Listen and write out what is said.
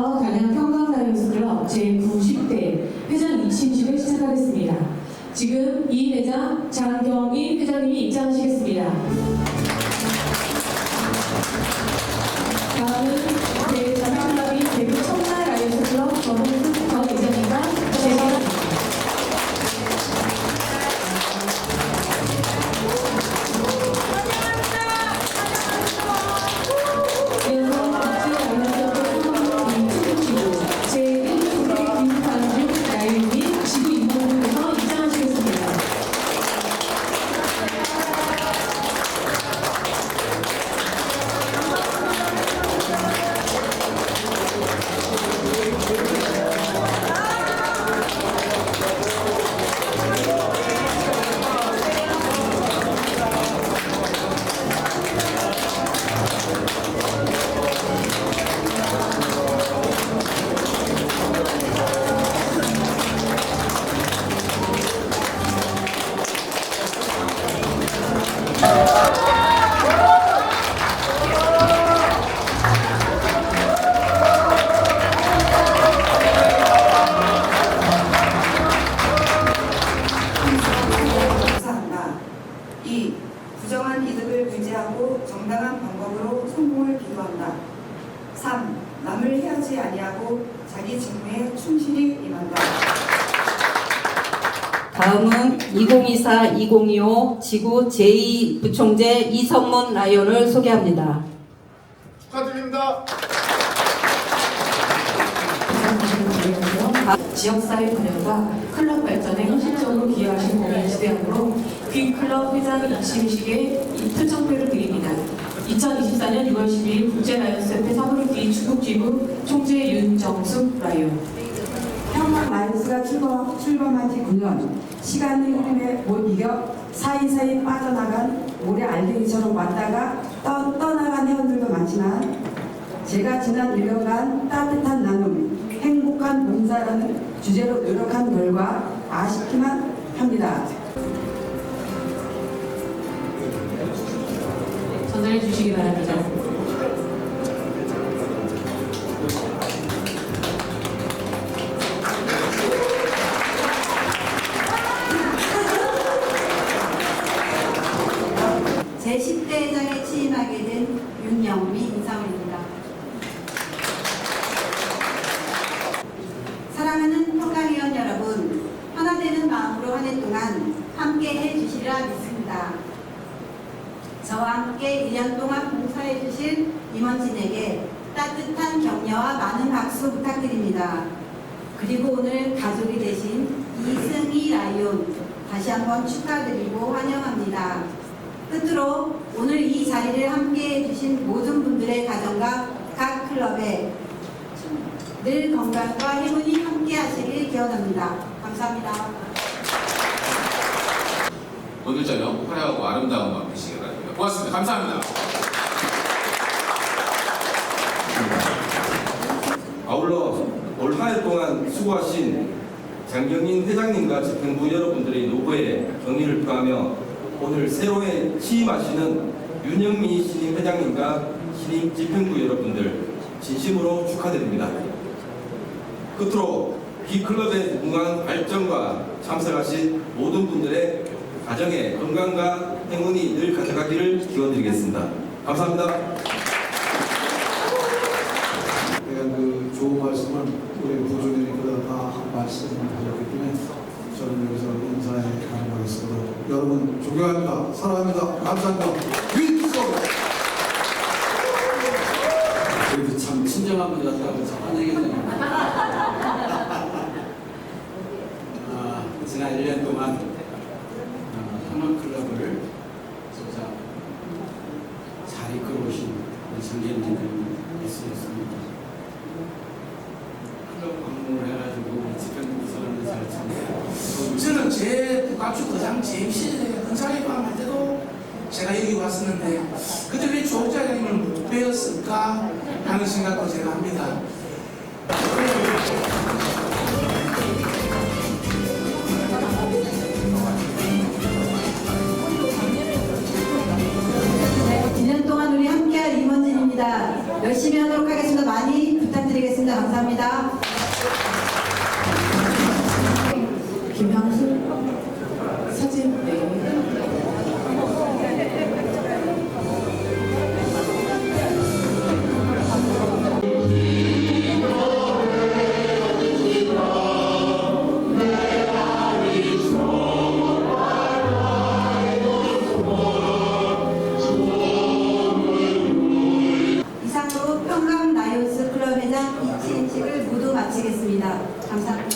먼저 가령 평강사회에서 제90대 회장 입심식을 시작하겠습니다. 지금 이 회장 장경희 회장님이 입장하시겠습니다. 하지 아니하고 자기 직무에 충실히 임한다. 다음은 2024-2025 지구 제2부총재 이성문 라이온을 소개합니다. 축하드립니다. 지역사회 발전과 클럽 발전에 현실적으로 기여하신 공을 지대함으로 빅클럽 회장 입시식에 특정표를 드립니다. 2024년 6월 12일 국제라이언스협회 사무르기 중국지부 총재 윤정숙 라이언 평강 라이언스가 출범, 출범한 지 9년 시간의 흐름에 못 이겨 사이사이 빠져나간 모래 알갱이처럼 왔다가 떠, 떠나간 회원들도 많지만 제가 지난 1년간 따뜻한 나눔, 행복한 봉사라는 주제로 노력한 결과 아쉽기만 합니다. 전달해 주시기 바랍니다. 제10대 회장에 취임하게 된 윤영미 인사원입니다. 사랑하는 평강위원 여러분, 하나 되는 마음으로 한 해 동안 함께 해주시리라 믿습니다. 저와 함께 1년 동안 봉사해 주신 임원진에게 따뜻한 격려와 많은 박수 부탁드립니다. 그리고 오늘 가족이 되신 이승희 라이온 다시 한번 축하드리고 환영합니다. 끝으로 오늘 이 자리를 함께 해 주신 모든 분들의 가정과 각 클럽에 늘 건강과 행운이 함께 하시길 기원합니다. 감사합니다. 오늘 저녁 화려하고 아름다운 밤 되시길 바랍니다. 고맙습니다. 감사합니다. 아울러 올 한 해 동안 수고하신 장경인 회장님과 집행부 여러분들의 노고에 경의를 표하며 오늘 새로에 취임하시는 윤영미 신임 회장님과 신임 집행부 여러분들 진심으로 축하드립니다. 끝으로 B클럽의 무궁한 발전과 참석하신 모든 분들의 가정의 건강과 행운이 늘 가져가기를 기원드리겠습니다. 감사합니다. 내가 그 좋은 말씀을 우리 부조리님보다 다한 말씀 하셨기 때문에 저는 여기서 인사에 가능하겠습니다. 여러분 존경합니다. 사랑합니다. 감사합니다. 윗속 그래도 참 친정한 분 같다고 참 화내겠네요. 아, 지난 1년 동안 어, 한원클럽을 진짜 잘 이끌어 오신 우리 장기님들 있으셨습니다. 클럽 방문을 해가지고 집행부서를 잘 참고 저는 제 국가축 거장 JMC 건설회관 할 때도 제가 여기 왔었는데 그때 왜 조옥자장님을 못 배웠을까 하는 생각도 제가 합니다. 감사합니다. 김현수 마치겠습니다. 감사합니다.